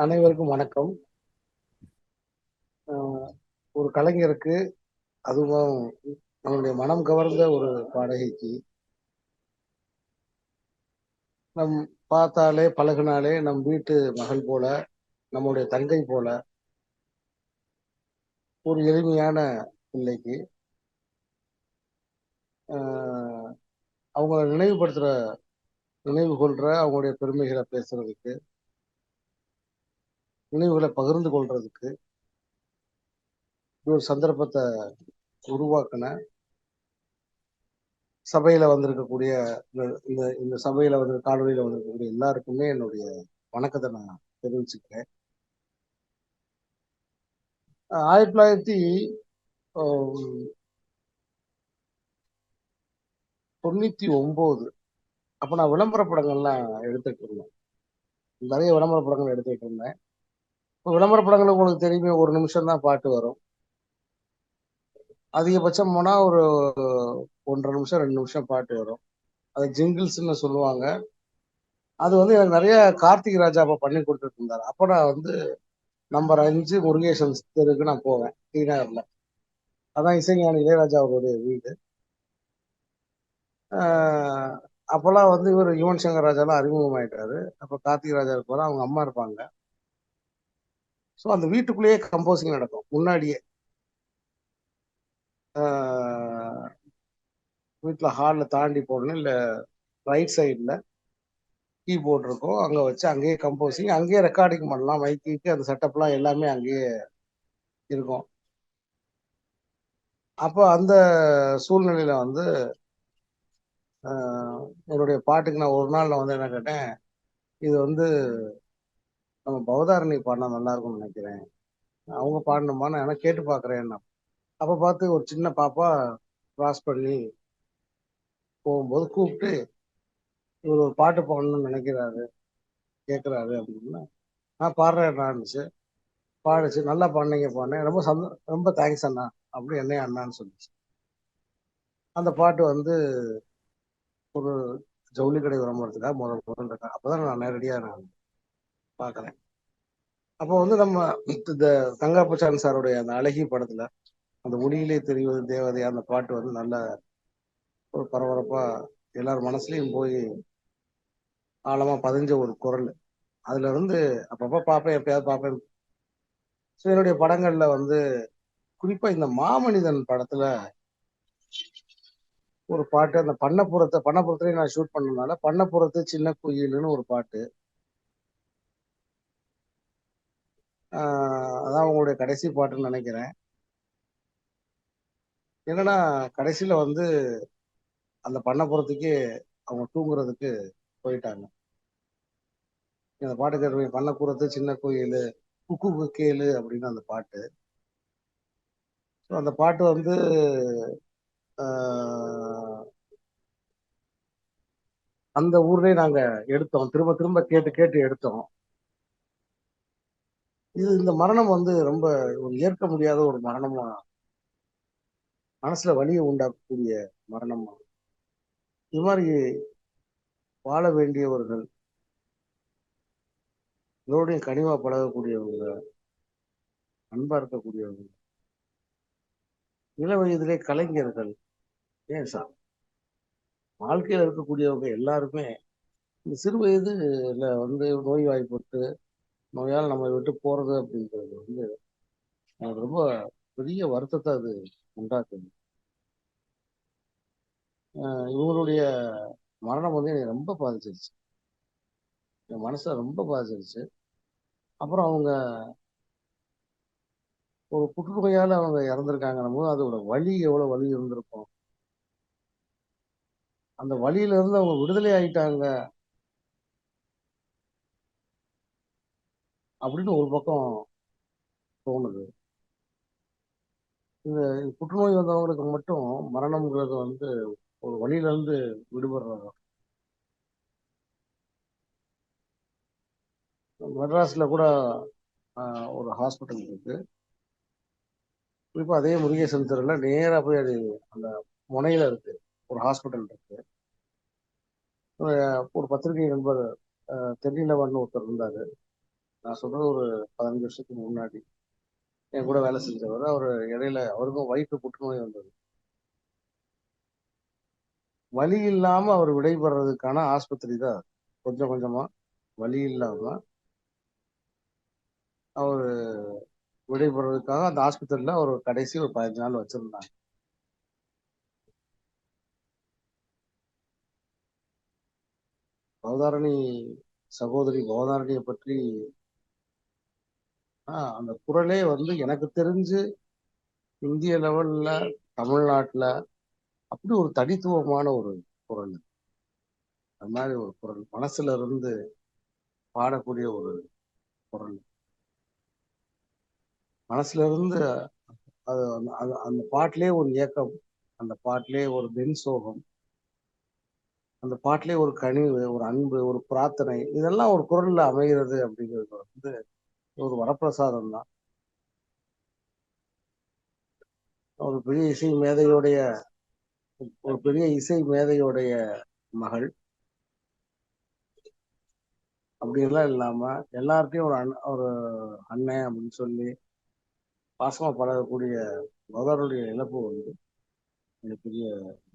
அனைவருக்கும் வணக்கம். ஆஹ் ஒரு கலைஞருக்கு அதுவும் நம்மளுடைய மனம் கவர்ந்த ஒரு பாடகைக்கு நம் பார்த்தாலே பழகினாலே நம் வீட்டு மகள் போல நம்முடைய தங்கை போல ஒரு எளிமையான பிள்ளைக்கு ஆஹ் அவங்கள நினைவு கொள்ற அவங்களுடைய பெருமைகளை பேசுறதுக்கு நினைவுகளை பகிர்ந்து கொள்றதுக்கு ஒரு சந்தர்ப்பத்தை உருவாக்கின சபையில வந்திருக்கக்கூடிய இந்த இந்த சபையில வந்து காணொலியில வந்திருக்கக்கூடிய எல்லாருக்குமே என்னுடைய வணக்கத்தை நான் தெரிவிச்சுக்கிறேன். ஆயிரத்தி தொள்ளாயிரத்தி தொண்ணூத்தி ஒன்பது அப்ப நான் விளம்பர படங்கள்லாம் எடுத்துட்டு இருந்தேன். நிறைய விளம்பர படங்கள் எடுத்துட்டு இருந்தேன். விளம்பர படங்கள் உங்களுக்கு தெரியுமே ஒரு நிமிஷம் தான் பாட்டு வரும். அதிகபட்சம் போனால் ஒரு ஒன்றரை நிமிஷம் ரெண்டு நிமிஷம் பாட்டு வரும். அது ஜிங்கிள்ஸ்ன்னு சொல்லுவாங்க. அது வந்து எனக்கு நிறைய கார்த்திக் ராஜா அப்போ பண்ணி கொடுத்துட்டு இருந்தாரு. அப்ப நான் வந்து நம்பர் அஞ்சு முருகேசன் தெருக்கு நான் போவேன் டி நகர்ல. அதான் இசைஞானி இளையராஜா அவருடைய வீடு. அப்போல்லாம் வந்து இவர் யுவன் சங்கர் ராஜாலாம் அறிமுகமாயிட்டாரு. அப்போ கார்த்திக் ராஜா இருப்பார் அவங்க அம்மா இருப்பாங்க. ஸோ அந்த வீட்டுக்குள்ளேயே கம்போசிங் நடக்கும். முன்னாடியே. வீட்டில் ஹாலில் தாண்டி போடணும் இல்லை ரைட் சைடில் கீபோர்ட் இருக்கும். அங்கே வச்சு அங்கேயே கம்போசிங் அங்கேயே ரெக்கார்டிங் பண்ணலாம். மைக்கு அந்த செட்டப்லாம் எல்லாமே அங்கேயே இருக்கும். அப்போ அந்த சூழ்நிலையில வந்து என்னுடைய பாட்டுக்கு நான் ஒரு நாள் நான் வந்து என்ன கேட்டேன் இது வந்து நம்ம பவதாரணி பாடினா நல்லா இருக்கும்னு நினைக்கிறேன். அவங்க பாடணுமா? நான் எனக்கு கேட்டு பார்க்குறேன் அப்போ பார்த்து ஒரு சின்ன பாப்பா கிராஸ் பண்ணி போகும்போது கூப்பிட்டு இவர் ஒரு பாட்டு பாடணும்னு நினைக்கிறாரு. கேட்குறாரு அப்படின்னா. நான் பாடுறேன் இருந்துச்சு. பாடுச்சு. நல்லா பாடினீங்க பாடினேன். ரொம்ப சந்தோ ரொம்ப தேங்க்ஸ் அண்ணா. அப்படி என்னைய அண்ணான்னு சொல்லிச்சு. அந்த பாட்டு வந்து ஒரு ஜவுளி கடை விளம்பரத்துக்காக முதல் முதல் இருக்கேன் அப்போதான் நான் நேரடியாக நான் பார்க்குறேன். அப்போ வந்து நம்ம இந்த தங்காப்பச்சான் சாருடைய அந்த அழகி படத்துல அந்த ஒளியிலே தெரிவது தேவதை அந்த பாட்டு வந்து நல்ல ஒரு பரபரப்பா எல்லார் மனசுலயும் போய் ஆழமா பதிஞ்ச ஒரு குரல். அதுல இருந்து அப்பப்ப பார்ப்பேன் எப்பயாவது பார்ப்பேன். ஸோ என்னுடைய படங்கள்ல வந்து குறிப்பா இந்த மாமனிதன் படத்துல ஒரு பாட்டு அந்த பண்ணப்புறத்தை பண்ணப்புறத்துலயே நான் ஷூட் பண்ணனால பண்ணப்புறத்து சின்ன குயிலுன்னு ஒரு பாட்டு. அதான் உங்களுடைய கடைசி பாட்டுன்னு நினைக்கிறேன். என்னன்னா கடைசியில வந்து அந்த பண்ணப்புறத்துக்கே அவங்க தூங்குறதுக்கு போயிட்டாங்க. இந்த பாட்டு கேட்டு பண்ணக்கூறது சின்ன கோயில் குக்கு கேளு அப்படின்னு அந்த பாட்டு. ஸோ அந்த பாட்டு வந்து அந்த ஊர்லேயே நாங்கள் எடுத்தோம். திரும்ப திரும்ப கேட்டு கேட்டு எடுத்தோம். இது இந்த மரணம் வந்து ரொம்ப ஒரு ஏற்க முடியாத ஒரு மரணமா மனசுல வலியை உண்டாக்கக்கூடிய மரணமா? இது மாதிரி வாழ வேண்டியவர்கள் இதோடைய கனிவா பழகக்கூடியவங்க அன்பா இருக்கக்கூடியவங்க இள வயதிலே கலைஞர்கள் ஏன் சார் வாழ்க்கையில் இருக்கக்கூடியவங்க எல்லாருமே இந்த சிறு வயதுல வந்து நோய் வாய்ப்பட்டு நோயால் நம்ம விட்டு போறது அப்படின்றது வந்து எனக்கு ரொம்ப பெரிய வருத்தத்தை அது உண்டாக்குது. இவங்களுடைய மரணம் வந்து எனக்கு ரொம்ப பாதிச்சிருச்சு. என் மனசை ரொம்ப பாதிச்சிருச்சு. அப்புறம் அவங்க ஒரு புற்றுநோயால அவங்க இறந்துருக்காங்கன்னும் போது அதோட வழி எவ்வளவு வலி இருந்திருக்கும்? அந்த வழியில இருந்து அவங்க விடுதலை ஆயிட்டாங்க. அப்படின்னு ஒரு பக்கம் தோணுது. இந்த புற்றுநோய் வந்தவங்களுக்கு மட்டும் மரணம்ங்கிறது வந்து ஒரு வழியில இருந்து விடுபடுறாங்க. மெட்ராஸ்ல கூட ஒரு ஹாஸ்பிட்டல் இருக்கு. குறிப்பாக அதே முருகேசன் தெருவில் நேரா போய் அது அந்த முனையில இருக்கு. ஒரு ஹாஸ்பிட்டல் இருக்கு. ஒரு பத்திரிகை நண்பர் தென்னிலவன் ஒருத்தர் இருந்தார். நான் சொல்றது ஒரு பதினஞ்சு வருஷத்துக்கு முன்னாடி. என் கூட வேலை செஞ்சவர். அவர் இடையில அவருக்கும் வயிற்று புற்றுநோய் வந்தது. வலி இல்லாம அவர் விடைபெறதுக்கான ஆஸ்பத்திரி தான் கொஞ்சம் கொஞ்சமா வலி இல்லாம அவர் விடைபெறதுக்காக அந்த ஆஸ்பத்திரியில ஒரு கடைசி ஒரு பதினஞ்சு நாள் வச்சிருந்தாங்க. பவதாரணி சகோதரி பவதாரணியை பற்றி அந்த குரலே வந்து எனக்கு தெரிஞ்சு இந்திய லெவல்ல தமிழ்நாட்டுல அப்படி ஒரு தனித்துவமான ஒரு குரல். அந்த மாதிரி ஒரு குரல். மனசுல இருந்து பாடக்கூடிய ஒரு குரல். மனசுல இருந்து அது அந்த- அது- அந்த பாட்டிலே ஒரு இயக்கம் அந்த பாட்டிலே ஒரு பெண் சோகம் அந்த பாட்டிலே ஒரு கனிவு ஒரு அன்பு ஒரு பிரார்த்தனை இதெல்லாம் ஒரு குரல்ல அமைகிறது அப்படிங்கிறது வந்து ஒரு வரப்பிரசாதம் தான் ஒரு பெரிய இசை மேதையுடைய ஒரு பெரிய இசை மேதையுடைய மகள். அப்படின்லாம் இல்லாம எல்லார்ட்டையும் ஒரு அண்ண ஒரு அண்ணன் அப்படின்னு சொல்லி பாசமா பழகக்கூடிய மதருடைய இழப்பு வந்து மிகப்பெரிய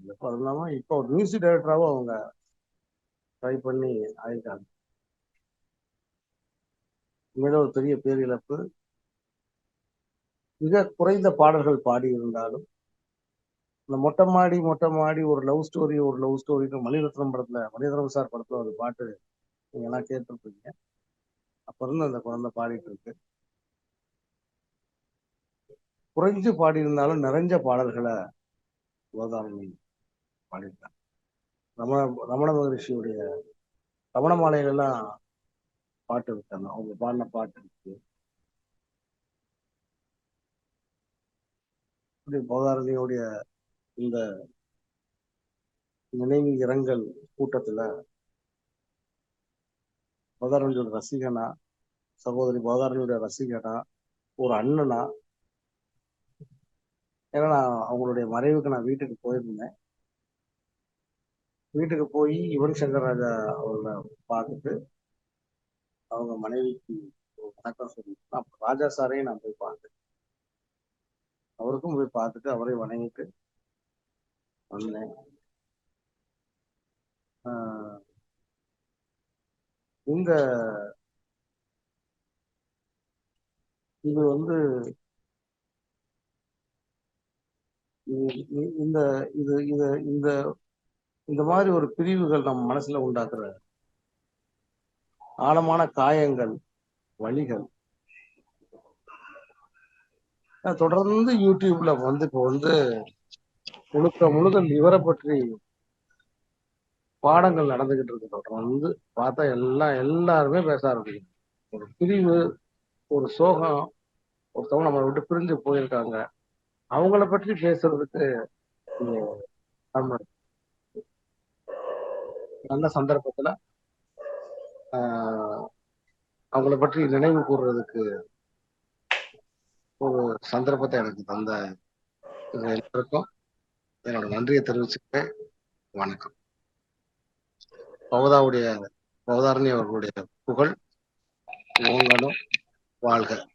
இழப்பு. அது இல்லாம இப்போ ஒரு மியூசிக் டைரக்டராகவும் அவங்க ட்ரை பண்ணி ஆயிருக்காங்க உண்மையில ஒரு பெரிய பேரிழப்பு. மிக குறைந்த பாடல்கள் பாடி இருந்தாலும் இந்த மொட்டை மாடி மொட்டை மாடி ஒரு லவ் ஸ்டோரி ஒரு லவ் ஸ்டோரின்னு மணிரத்னம் படத்துல மணிரத்னம் சார் படத்துல ஒரு பாட்டு நீங்க எல்லாம் கேட்டிருப்பீங்க. அப்ப இருந்து அந்த குழந்தை பாடிட்டு இருக்கு. குறைஞ்சு பாடி இருந்தாலும் நிறைஞ்ச பாடல்களை கோதாரணி பாடியிருக்காங்க ரமண ரமண மகரிஷியுடைய ரமண மாலைகள்லாம் பாட்டு இருக்காங்க அவங்க பாடின பாட்டு இருக்கு. பௌதாரதியோடைய இந்த நினைவு இரங்கல் கூட்டத்துல பௌதாரணியோட ரசிகனா சகோதரி பௌதாரணியோட ரசிகனா ஒரு அண்ணனா ஏன்னா நான் அவங்களுடைய மறைவுக்கு நான் வீட்டுக்கு போயிருந்தேன். வீட்டுக்கு போய் யுவன் சங்கர் ராஜா அவங்கள பார்த்துட்டு அவங்க மனைவிக்கு வணக்கம் சொல்லிட்டு அப்புறம் ராஜா சாரையும் நான் போய் பார்த்தேன். அவருக்கும் போய் பார்த்துட்டு அவரை வணங்கிட்டு வந்தேன். ஆஹ் இந்த இது வந்து இந்த இது இது இந்த இந்த மாதிரி ஒரு பிரிவுகள் நம்ம மனசுல உண்டாக்குற ஆழமான காயங்கள் வலிகள் நான் தொடர்ந்து யூடியூப்ல வந்து இப்போ வந்து முழுக்க முழுக்க இவரை பற்றி பாடங்கள் நடந்துகிட்டு இருக்கு. தொடர்ந்து பார்த்தா எல்லாம் எல்லாருமே பேச ஆரம்பிக்கும் ஒரு பிரிவு ஒரு சோகம் ஒருத்தவங்க நம்மளை விட்டு பிரிஞ்சு போயிருக்காங்க. அவங்கள பற்றி பேசுறதுக்கு நம்ம நல்ல சந்தர்ப்பத்துல அவங்கள பற்றி நினைவு கூறுறதுக்கு ஒரு சந்தர்ப்பத்தை எனக்கு தந்த எல்லாருக்கும் என்னோட நன்றியை தெரிவிச்சுக்கிறேன். வணக்கம். பவதாவுடைய பவதாரணி அவர்களுடைய புகழ் ஓங்கலும் வாழ்க.